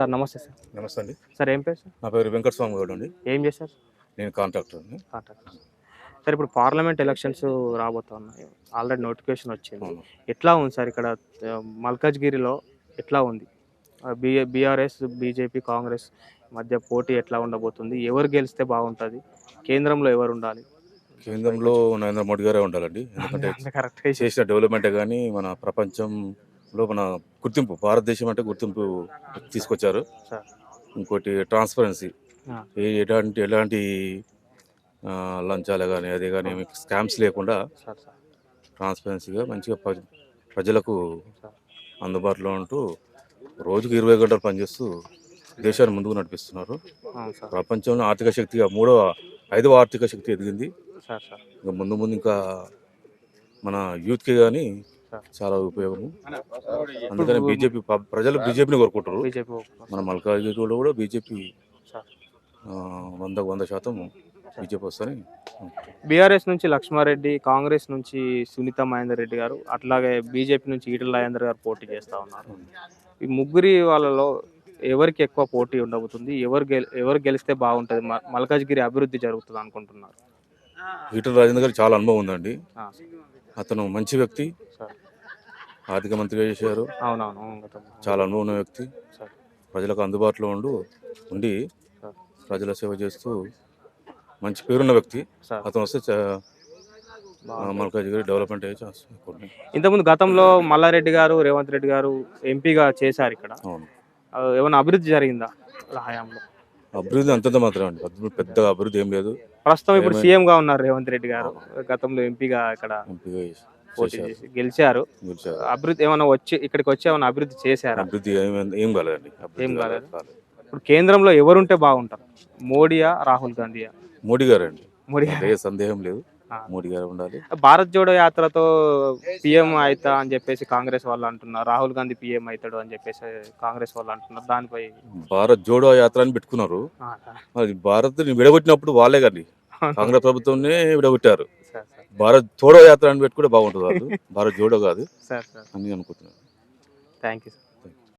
Sir నమస్తే sir. నమస్తే అండి. సార్ ఏం పేరు సార్? నా పేరు వెంకటస్వామి గౌడ్ అండి. ఏం చేస్తారు నేను కాంట్రాక్టర్ని కాంటాక్ట్ సార్ ఇప్పుడు పార్లమెంట్ ఎలక్షన్స్ రాబోతున్నాయి. ఆల్రెడీ నోటిఫికేషన్ వచ్చింది. ఎట్లా ఉంది సార్ ఇక్కడ మల్కాజ్గిరిలో ఎట్లా ఉంది? బి బీఆర్ఎస్ బీజేపీ కాంగ్రెస్ మధ్య పోటీ ఎట్లా ఉండబోతుంది? ఎవరు గెలిస్తే బాగుంటుంది? కేంద్రంలో ఎవరు ఉండాలి? కేంద్రంలో నరేంద్ర మోడీ గారే ఉండాలండి. ఎందుకంటే చేసిన డెవలప్మెంటే కానీ మన ప్రపంచంలో మన గుర్తింపు భారతదేశం అంటే గుర్తింపు తీసుకొచ్చారు. ఇంకోటి ట్రాన్స్పరెన్సీ. ఎలాంటి ఎలాంటి లంచాలు కానీ అదే కానీ స్కామ్స్ లేకుండా ట్రాన్స్పరెన్సీగా మంచిగా ప్ర- ప్రజలకు అందుబాటులో ఉంటూ రోజుకు ఇరవై గంటలు పనిచేస్తూ దేశాన్ని ముందుకు నడిపిస్తున్నారు. ప్రపంచంలో ఆర్థిక శక్తిగా మూడవ ఐదవ ఆర్థిక శక్తి ఎదిగింది. ఇంకా ముందు ముందు ఇంకా మన యూత్కి కానీ. చాలా ఉపయోగము. అందుకని బీజేపీ ప్రజలు బీజేపీని కోరుకుంటారు. బీజేపీ మన మల్కాజ్గిరిలో కూడా బీజేపీ వందకు వంద శాతం బీజేపీ వస్తారని బీఆర్ఎస్ నుంచి లక్ష్మారెడ్డి కాంగ్రెస్ నుంచి సునీత మహేందర్ రెడ్డి గారు అట్లాగే బీజేపీ నుంచి ఈటల రాజేందర్ గారు పోటీ చేస్తా ఉన్నారు. ఈ ముగ్గురి వాళ్ళలో ఎవరికి ఎక్కువ పోటీ ఉండబోతుంది? ఎవరు గెల్ ఎవరు గెలిస్తే బాగుంటుంది? మల్కాజ్గిరి అభివృద్ధి జరుగుతుంది అనుకుంటున్నారు. ఈటల రాజేంద్ర గారికి చాలా అనుభవం ఉందండి. అతను మంచి వ్యక్తి. ఆర్థిక మంత్రిగా చేశారు. అవునవును. చాలా అనుభవం ఉన్న వ్యక్తి. ప్రజలకు అందుబాటులో ఉండు ఉండి ప్రజల సేవ చేస్తూ మంచి పేరున్న వ్యక్తి. అతను వస్తే. మల్కాజ్గిరి డెవలప్మెంట్ అయ్యే ఛాన్స్. ఇంతకుముందు గతంలో మల్లారెడ్డి గారు రేవంత్ రెడ్డి గారు ఎంపీగా చేశారు ఇక్కడ. ఏమైనా అభివృద్ధి జరిగిందా హయాంలో? అభివృద్ధి అంతంత మాత్రం అండి. పెద్దగా అభివృద్ధి ఏం లేదు. ప్రస్తుతం ఇప్పుడు ఏమైనా- సీఎం గా ఉన్నారు రేవంత్ రెడ్డి గారు. గతంలో ఎంపీగా ఇక్కడ ఎంపీగా చేసి- పోటీ చేసి గెలిచారు. అభివృద్ధి ఏమైనా వచ్చి ఇక్కడికి వచ్చి ఏమైనా అభివృద్ధి చేశారా? అభివృద్ధి ఏం కాలేదండి. ఏం కాలేదు. ఇప్పుడు కేంద్రంలో ఎవరుంటే బాగుంటారు? మోడీయా రాహుల్ గాంధీయా? మోడీ గారు అండి. మోడీ ఏ సందేహం లేదు. మోడీ గారు ఉండాలి. భారత్ జోడో యాత్రతో పిఎం అవుతా అని చెప్పేసి కాంగ్రెస్ వాళ్ళు అంటున్నారు. రాహుల్ గాంధీ పిఎం అవుతాడు అని చెప్పేసి కాంగ్రెస్ వాళ్ళు అంటున్నారు. దానిపై భారత్ జోడో యాత్ర అని పెట్టుకున్నారు భారత్ విడగొట్టినప్పుడు వాళ్ళే కానీ కాంగ్రెస్ ప్రభుత్వంనే విడగొట్టారు. భారత్ జోడో యాత్ర అని పెట్టుకుంటే బాగుంటుంది వాళ్ళు భారత్ జోడో కాదు. అని అనుకుంటున్నాను. Thank you sir.